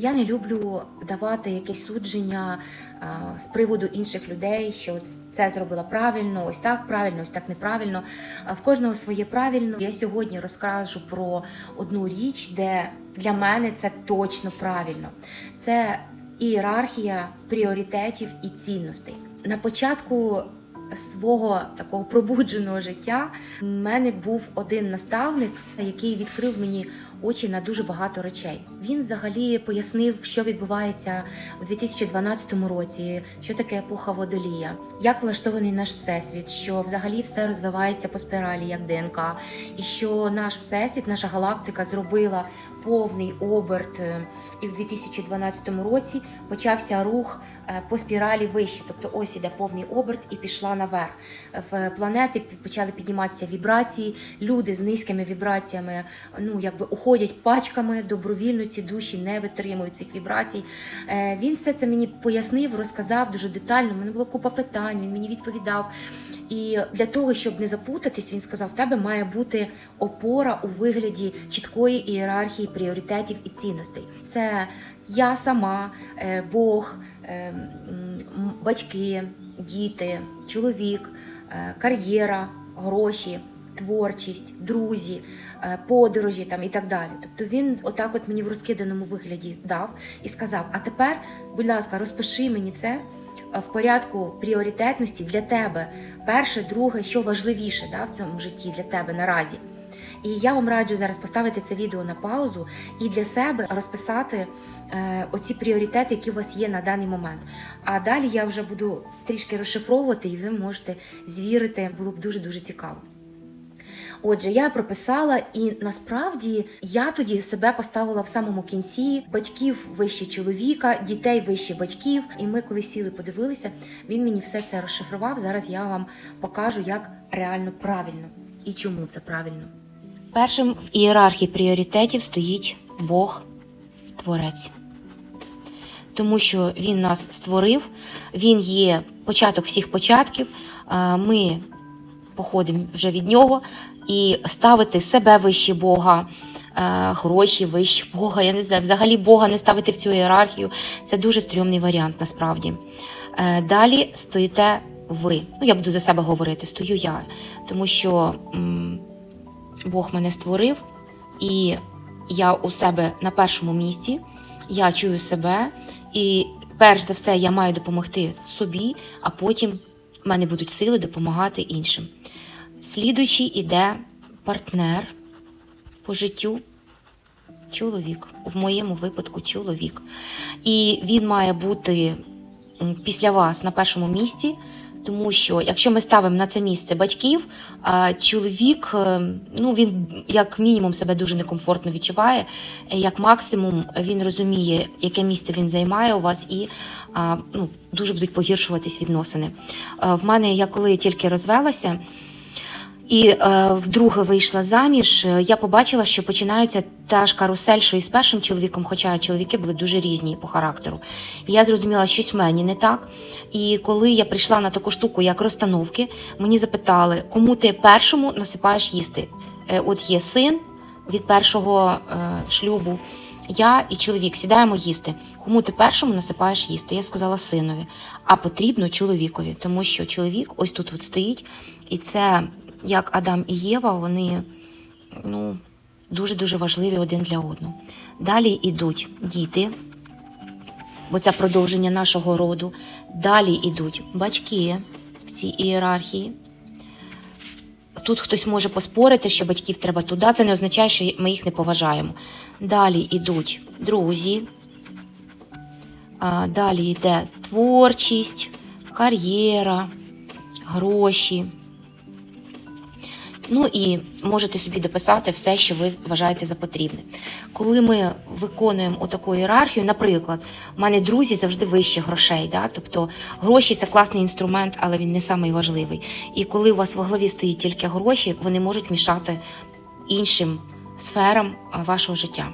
Я не люблю давати якесь судження з приводу інших людей, що це зробила правильно, ось так правильно, ось так неправильно. В кожного своє правильно. Я сьогодні розкажу про одну річ, де для мене це точно правильно. Це ієрархія пріоритетів і цінностей. На початку свого такого пробудженого життя в мене був один наставник, який відкрив мені очі на дуже багато речей. Він взагалі пояснив, що відбувається у 2012 році, що таке епоха водолія, як влаштований наш всесвіт, що взагалі все розвивається по спіралі, як ДНК, і що наш всесвіт, наша галактика зробила повний оберт, е, і в 2012 році почався рух е, по спіралі вище. Тобто ось іде повний оберт і пішла наверх. В планети почали підніматися вібрації. Люди з низькими вібраціями ну якби уходять пачками, добровільно ці душі не витримують цих вібрацій. Е, Він все це мені пояснив, розказав дуже детально. У мене було купа питань. Він мені відповідав. І для того, щоб не запутатись, він сказав: в тебе має бути опора у вигляді чіткої ієрархії пріоритетів і цінностей. Це я сама, е, Бог, е, батьки, діти, чоловік, кар'єра, гроші, творчість, друзі, е, подорожі там і так далі. Тобто він отак, от мені в розкиданому вигляді дав і сказав: А тепер, будь ласка, розпиши мені це е, в порядку пріоритетності для тебе. Перше, друге, що важливіше да, в цьому житті для тебе наразі. І я вам раджу зараз поставити це відео на паузу і для себе розписати е, оці пріоритети, які у вас є на даний момент. А далі я вже буду трішки розшифровувати, і ви можете звірити. Було б дуже дуже цікаво. Отже, я прописала, і насправді я тоді себе поставила в самому кінці батьків вище чоловіка, дітей вище батьків. І ми, коли сіли, подивилися, він мені все це розшифрував. Зараз я вам покажу, як реально правильно і чому це правильно. Першим в ієрархії пріоритетів стоїть Бог Творець. Тому що він нас створив, він є початок всіх початків. Ми походимо вже від нього, і ставити себе вище Бога, е, гроші вище Бога. Я не знаю, взагалі Бога не ставити в цю ієрархію. Це дуже стрьомний варіант насправді. Е, Далі стоїте ви. Ну, я буду за себе говорити, стою я, тому що м, Бог мене створив, і я у себе на першому місці, я чую себе, і перш за все я маю допомогти собі, а потім мене будуть сили допомагати іншим. Слідуючий іде партнер по життю. Чоловік, в моєму випадку чоловік. І він має бути після вас на першому місці, тому що якщо ми ставимо на це місце батьків, чоловік, е, ну він як мінімум себе дуже некомфортно відчуває, як максимум він розуміє, яке місце він займає у вас, і ну, дуже будуть погіршуватись відносини. Е, В мене я коли тільки розвелася. І е, вдруге вийшла заміж. е, Я побачила, що починається та ж карусель, що і з першим чоловіком, хоча чоловіки були дуже різні по характеру. І я зрозуміла, що щось в мені не так. І коли я прийшла на таку штуку, як розстановки, мені запитали, кому ти першому насипаєш їсти. Е, От є син від першого е, шлюбу. Я і чоловік сідаємо їсти. Кому ти першому насипаєш їсти? Я сказала синові, а потрібно чоловікові, тому що чоловік ось тут от стоїть, і це як Адам і Єва, вони ну, дуже-дуже важливі один для одного. Далі йдуть діти, бо це продовження нашого роду. Далі йдуть батьки в цій ієрархії. Тут хтось може поспорити, що батьків треба туди. Це не означає, що ми їх не поважаємо. Далі йдуть друзі. Далі йде творчість, кар'єра, гроші. Ну і можете собі дописати все, що ви вважаєте за потрібне. Коли ми виконуємо отаку ієрархію, наприклад, у мене друзі завжди вище грошей. Да? Тобто гроші це класний інструмент, але він не самий важливий. І коли у вас в голові стоїть тільки гроші, вони можуть мішати іншим сферам вашого життя.